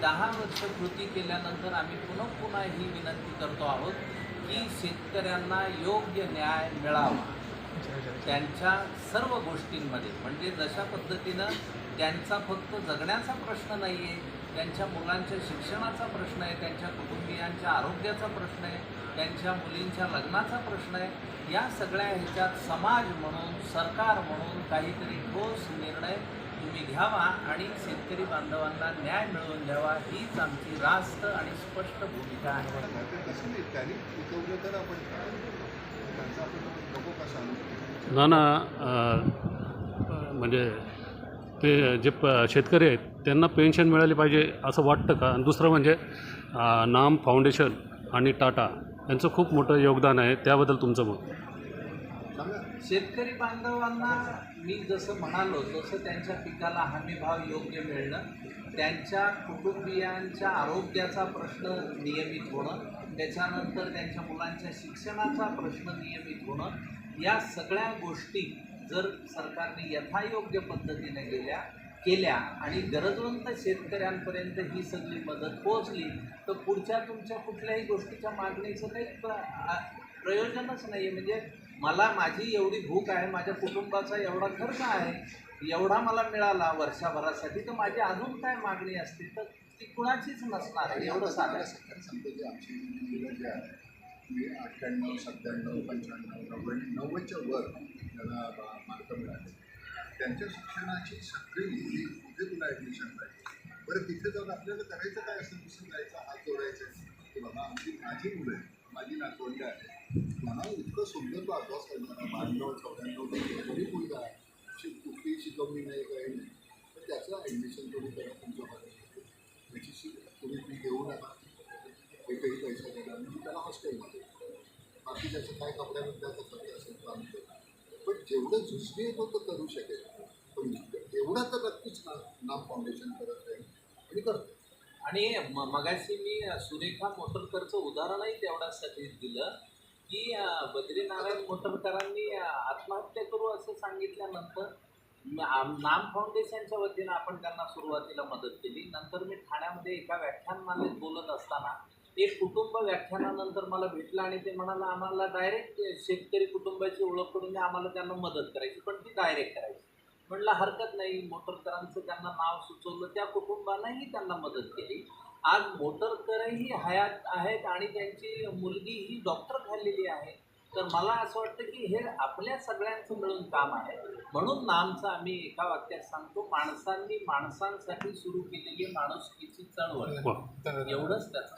दहा वर्ष कृती केल्यानंतर आम्ही पुन्हा पुन्हा ही विनंती करतो आहोत की शेतकऱ्यांना योग्य न्याय मिळावा. त्यांच्या सर्व गोष्टींमध्ये म्हणजे जशा पद्धतीनं त्यांचा फक्त जगण्याचा प्रश्न नाही आहे त्यांच्या मुलांच्या शिक्षणाचा प्रश्न आहे त्यांच्या कुटुंबियांच्या आरोग्याचा प्रश्न आहे त्यांच्या मुलींच्या लग्नाचा प्रश्न आहे या सगळ्या ह्याच्यात समाज म्हणून सरकार म्हणून काहीतरी ठोस निर्णय तुम्ही घ्यावा आणि शेतकरी बांधवांना न्याय मिळवून द्यावा हीच आमची रास्त आणि स्पष्ट भूमिका आहे. ना ना म्हणजे ते जे प शेतकरी आहेत त्यांना पेन्शन मिळाली पाहिजे असं वाटतं का? आणि दुसरं म्हणजे नाम फाउंडेशन आणि टाटा यांचं खूप मोठं योगदान आहे त्याबद्दल तुमचं मत? शेतकरी बांधवांना मी जसं म्हणालो तसं त्यांच्या पिकाला हमीभाव योग्य मिळणं त्यांच्या कुटुंबियांच्या आरोग्याचा प्रश्न नियमित होणं त्याच्यानंतर त्यांच्या मुलांच्या शिक्षणाचा प्रश्न नियमित होणं या सगळ्या गोष्टी जर सरकारने यथायोग्य पद्धतीने गेल्या केल्या आणि गरजवंत शेतकऱ्यांपर्यंत ही सगळी मदत पोहोचली तर पुढच्या तुमच्या कुठल्याही गोष्टीच्या मागणीचं काही प्र- प्रयोजनच नाही आहे म्हणजे मला माझी एवढी भूक आहे माझ्या कुटुंबाचा एवढा खर्च आहे एवढा मला मिळाला वर्षभरासाठी तर माझी अजून काय मागणी असते? तर ती कुणाचीच नसणार आहे एवढं साधं सांगतं की आमची मुलं जे आहे मी अठ्ठ्याण्णव सत्त्याण्णव पंच्याण्णव नव्वद नव्वदच्या वर त्याला मार्क मिळाले त्यांच्या शिक्षणाची सगळी ही कुठे तुला ॲडमिशन पाहिजे. बरं तिथे जाऊन आपल्याला करायचं काय असं दुसरं जायचं हात जोडायचं. की बाबा आमची माझी मुलं आहे माझी नातवंड आहे मला इतकं सुंदर तो अभ्यास करणारा ब्याण्णव चौऱ्याण्णव टक्के कोणी मुलगा आहे शि कुठलीही शिकवणी नाही काही नाही तर त्याचं ॲडमिशन तुम्ही करा तुमच्या भागात त्याची शि तुम्ही फी घेऊ नका एकही पैसा देणार मी त्याला हॉस्टेलमध्ये बाकी त्याचं काय कपड्यामध्ये त्याचा खर्च असेल तर आम्ही पण जेवढं झुसणे येतो तर करू शकेल पण एवढा तर नक्कीच ना नाम फाउंडेशन करत राहील आणि करतो. आणि म मगाशी मी सुरेखा मोटरकरचं उदाहरणही तेवढ्यासाठी दिलं की बद्रीनारायण मोटरकरांनी आत्महत्या करू असं सांगितल्यानंतर नाम फाउंडेशनच्या वतीनं आपण त्यांना सुरुवातीला मदत केली. नंतर मी ठाण्यामध्ये एका व्याख्यानमालेत बोलत असताना एक कुटुंब व्याख्यानानंतर मला भेटलं आणि ते म्हणाला आम्हाला डायरेक्ट शेतकरी कुटुंबाची ओळख करून आम्हाला त्यांना मदत करायची. पण ती डायरेक्ट करायची. म्हणलं हरकत नाही. मोटरकरांचं त्यांना नाव सुचवलं. त्या कुटुंबानंही त्यांना मदत केली. आज मोटरकरही हयात आहेत आणि त्यांची मुलगी ही डॉक्टर झालेली आहे. तर मला असं वाटतं की हे आपल्या सगळ्यांचं मिळून काम आहे. म्हणून नामचं आम्ही एका वाक्यात सांगतो माणसांनी माणसांसाठी सुरू केलेली माणुसकीची चळवळ. एवढंच त्याचं.